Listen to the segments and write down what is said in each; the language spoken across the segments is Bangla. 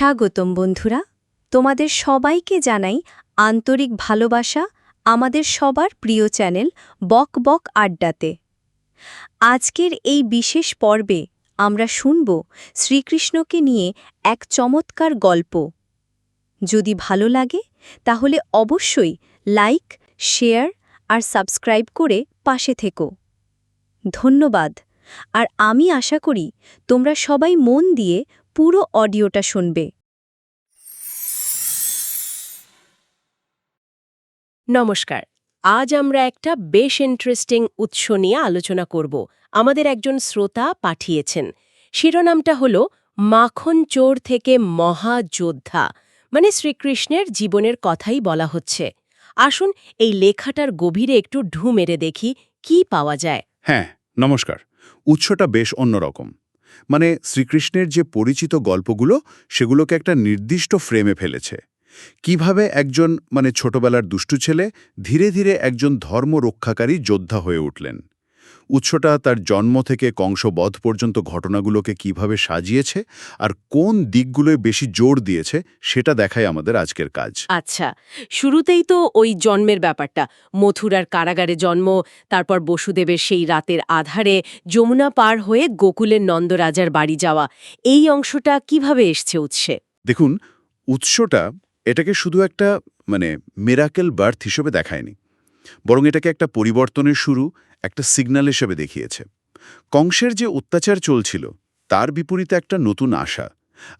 স্বাগতম বন্ধুরা। তোমাদের সবাইকে জানাই আন্তরিক ভালোবাসা আমাদের সবার প্রিয় চ্যানেল বক বক আড্ডাতে। আজকের এই বিশেষ পর্বে আমরা শুনব শ্রীকৃষ্ণকে নিয়ে এক চমৎকার গল্প। যদি ভালো লাগে, তাহলে অবশ্যই লাইক, শেয়ার আর সাবস্ক্রাইব করে পাশে থেকো। ধন্যবাদ। আর আমি আশা করি তোমরা সবাই মন দিয়ে পুরো অডিওটা শুনবে। নমস্কার, আজ আমরা একটা বেশ ইন্টারেস্টিং উৎস নিয়ে আলোচনা করব। আমাদের একজন শ্রোতা পাঠিয়েছেন। শিরোনামটা হল, মাখন চোর থেকে মহাযোদ্ধা। মানে শ্রীকৃষ্ণের জীবনের কথাই বলা হচ্ছে। আসুন, এই লেখাটার গভীরে একটু ঢু মেরে দেখি, কি পাওয়া যায়। হ্যাঁ নমস্কার। উৎসটা বেশ অন্যরকম। মানে শ্রীকৃষ্ণের যে পরিচিত গল্পগুলো, সেগুলোকে একটা নির্দিষ্ট ফ্রেমে ফেলেছে। কীভাবে একজন মানে ছোটবেলার দুষ্টু ছেলে ধীরে ধীরে একজন ধর্ম রক্ষাকারী যোদ্ধা হয়ে উঠলেন। উৎসটা তার জন্ম থেকে কংসবধ পর্যন্ত ঘটনাগুলোকে কীভাবে সাজিয়েছে আর কোন দিকগুলোয় বেশি জোর দিয়েছে সেটা দেখায় আমাদের আজকের কাজ। আচ্ছা শুরুতেই তো ওই জন্মের ব্যাপারটা। মথুরার কারাগারে জন্ম তারপর বসুদেবের সেই রাতের আধারে যমুনা পার হয়ে গোকুলের নন্দরাজার বাড়ি যাওয়া। এই অংশটা কীভাবে এসছে উৎসে? দেখুন উৎসটা এটাকে শুধু একটা মানে মেরাকেল বার্থ হিসেবে দেখায়নি। বরং এটাকে একটা পরিবর্তনের শুরু একটা সিগন্যাল হিসেবে দেখিয়েছে। কংসের যে অত্যাচার চলছিল তার বিপরীতে একটা নতুন আশা।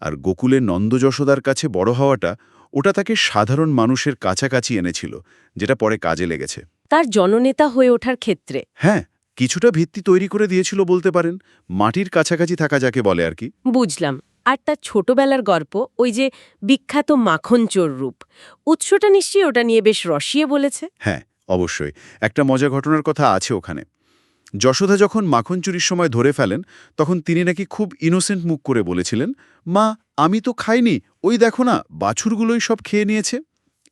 আর গোকুলে নন্দযশোদার কাছে বড় হওয়াটা ওটা তাকে সাধারণ মানুষের কাছাকাছি এনেছিল যেটা পরে কাজে লেগেছে। তার জননেতা হয়ে ওঠার ক্ষেত্রে। হ্যাঁ কিছুটা ভিত্তি তৈরি করে দিয়েছিল বলতে পারেন। মাটির কাছাকাছি থাকা যাকে বলে আর কি। বুঝলাম। আর তার ছোটবেলার গল্প ওই যে বিখ্যাত মাখন চোর রূপ। উৎসটা নিশ্চয়ই ওটা নিয়ে বেশ রসিয়ে বলেছে। হ্যাঁ অবশ্যই একটা মজা ঘটনার কথা আছে ওখানে। যশোদা যখন মাখন চুরির সময় ধরে ফেলেন তখন তিনি নাকি খুব ইনোসেন্ট মুখ করে বলেছিলেন মা আমি তো খাইনি ওই দেখো না বাছুরগুলোই সব খেয়ে নিয়েছে।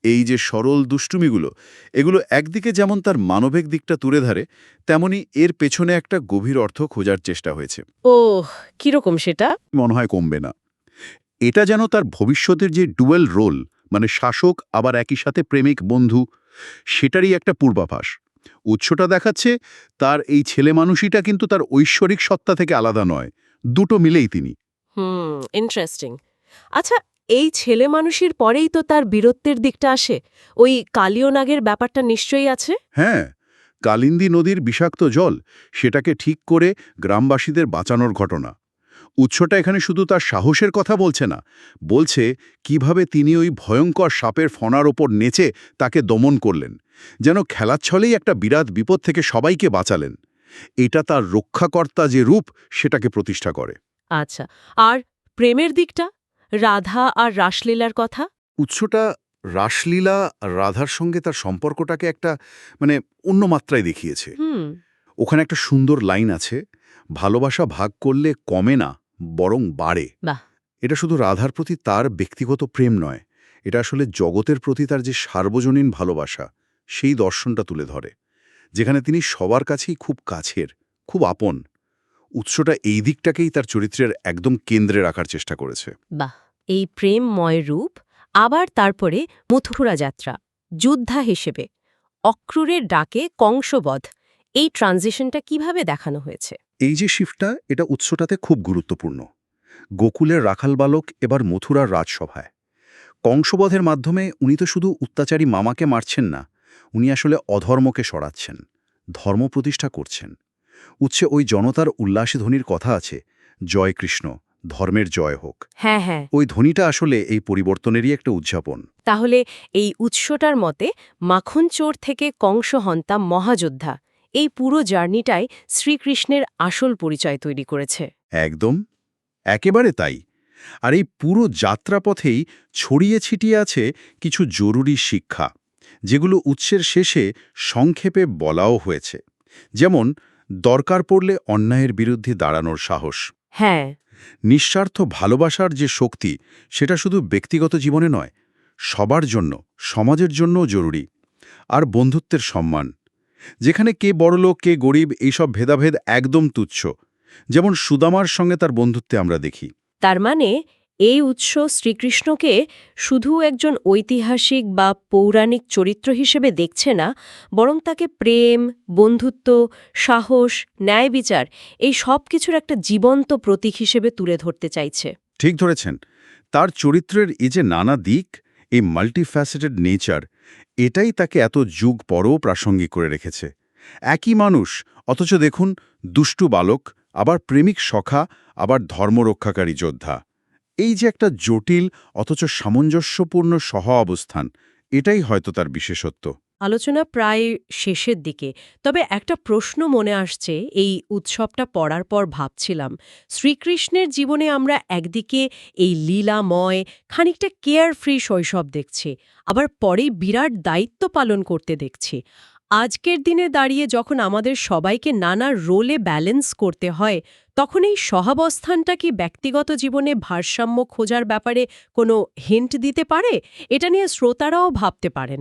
এই যে সরল দুষ্টুমিগুলো এগুলো একদিকে যেমন তার মানবিক দিকটা তুলে ধরে তেমনি এর পেছনে একটা গভীর অর্থ খোঁজার চেষ্টা হয়েছে। ও কীরকম সেটা? মনে হয় কমবে না। এটা যেন তার ভবিষ্যতের যে ডুয়েল রোল মানে শাসক আবার একই সাথে প্রেমিক বন্ধু সেটারই একটা পূর্বাভাস। উৎসটা দেখাচ্ছে তার এই ছেলে মানুষইটা কিন্তু তার ঐশ্বরিক সত্তা থেকে আলাদা নয় দুটো মিলেই তিনি। হুম ইন্টারেস্টিং আচ্ছা এই ছেলে মানুষের পরেই তো তার বীরত্বের দিকটা আসে। ওই কালীয় নাগের ব্যাপারটা নিশ্চয়ই আছে? হ্যাঁ কালিন্দী নদীর বিষাক্ত জল সেটাকে ঠিক করে গ্রামবাসীদের বাঁচানোর ঘটনা। উৎসটা এখানে শুধু তার সাহসের কথা বলছে না বলছে কীভাবে তিনি ওই ভয়ঙ্কর সাপের ফনার ওপর নেচে তাকে দমন করলেন যেন খেলাচ্ছলেই একটা বিরাট বিপদ থেকে সবাইকে বাঁচালেন। এটা তার রক্ষাকর্তা যে রূপ সেটাকে প্রতিষ্ঠা করে। আচ্ছা আর প্রেমের দিকটা? রাধা আর রাসলীলার কথা? উৎসটা রাসলীলা রাধার সঙ্গে তার সম্পর্কটাকে একটা মানে অন্য মাত্রায় দেখিয়েছে। ওখানে একটা সুন্দর লাইন আছে ভালোবাসা ভাগ করলে কমে না। বরং বাড়ে। বাহ। এটা শুধু রাধার প্রতি তার ব্যক্তিগত প্রেম নয় এটা আসলে জগতের প্রতি তার যে সার্বজনীন ভালোবাসা সেই দর্শনটা তুলে ধরে যেখানে তিনি সবার কাছেই খুব কাছের খুব আপন। উৎসটা এই দিকটাকেই তার চরিত্রের একদম কেন্দ্রে রাখার চেষ্টা করেছে। বাহ এই প্রেমময় রূপ আবার তারপরে মথুরা যাত্রা যোদ্ধা হিসেবে অক্রূরের ডাকে কংসবধ এই ট্রানজিশনটা কীভাবে দেখানো হয়েছে? এই যে শিফটটা এটা উৎসটাতে খুব গুরুত্বপূর্ণ। গোকুলের রাখাল বালক এবার মথুরার রাজসভায়। কংসবধের মাধ্যমে উনি তো শুধু অত্যাচারী মামাকে মারছেন না উনি আসলে অধর্মকে সরাচ্ছেন ধর্ম প্রতিষ্ঠা করছেন। উৎসে ওই জনতার উল্লাসী ধ্বনির কথা আছে জয় কৃষ্ণ ধর্মের জয় হোক। হ্যাঁ হ্যাঁ। ওই ধ্বনিটা আসলে এই পরিবর্তনেরই একটা উদযাপন। তাহলে এই উৎসটার মতে মাখন চোর থেকে কংসহন্তা মহাযোদ্ধা। এই পুরো জার্নিটাই শ্রীকৃষ্ণের আসল পরিচয় তৈরি করেছে। একদম। একেবারে তাই। আর এই পুরো যাত্রাপথেই ছড়িয়ে ছিটিয়ে আছে কিছু জরুরি শিক্ষা যেগুলো উৎসের শেষে সংক্ষেপে বলাও হয়েছে। যেমন দরকার পড়লে অন্যায়ের বিরুদ্ধে দাঁড়ানোর সাহস। হ্যাঁ। নিঃস্বার্থ ভালোবাসার যে শক্তি সেটা শুধু ব্যক্তিগত জীবনে নয় সবার জন্য সমাজের জন্যও জরুরি। আর বন্ধুত্বের সম্মান। যেখানে কে বড়লোক কে গরিব এইসব ভেদাভেদ একদম তুচ্ছ। যেমন সুদামার সঙ্গে তার বন্ধুত্বে আমরা দেখি। তার মানে এই উৎস শ্রীকৃষ্ণকে শুধু একজন ঐতিহাসিক বা পৌরাণিক চরিত্র হিসেবে দেখছে না বরং তাকে প্রেম বন্ধুত্ব সাহস ন্যায় বিচার এই সব কিছুর একটা জীবন্ত প্রতীক হিসেবে তুলে ধরতে চাইছে। ঠিক ধরেছেন। তার চরিত্রের এই যে নানা দিক এই মাল্টিফ্যাসেটেড নেচার এটাই তাকে এত যুগ পরও প্রাসঙ্গিক করে রেখেছে। একই মানুষ, অথচ দেখুন, দুষ্টু বালক, আবার প্রেমিক সখা, আবার ধর্মরক্ষাকারী যোদ্ধা। এই যে একটা জটিল, অথচ সামঞ্জস্যপূর্ণ সহ অবস্থান এটাই হয়তো তার বিশেষত্ব। আলোচনা প্রায় শেষের দিকে। তবে একটা প্রশ্ন মনে আসছে, এই উৎসবটা পড়ার পর ভাবছিলাম, শ্রীকৃষ্ণের জীবনে আমরা একদিকে এই লীলাময়, খানিকটা কেয়ার ফ্রি শৈশব দেখছি, আবার পরে বিরাট দায়িত্ব পালন করতে দেখছি। আজকের দিনে দাঁড়িয়ে যখন আমাদের সবাইকে নানা রোলে ব্যালেন্স করতে হয়, তখন এই সহাবস্থানটা কি ব্যক্তিগত জীবনে ভারসাম্য খোঁজার ব্যাপারে কোনো হিন্ট দিতে পারে? এটা নিয়ে শ্রোতারাও ভাবতে পারেন।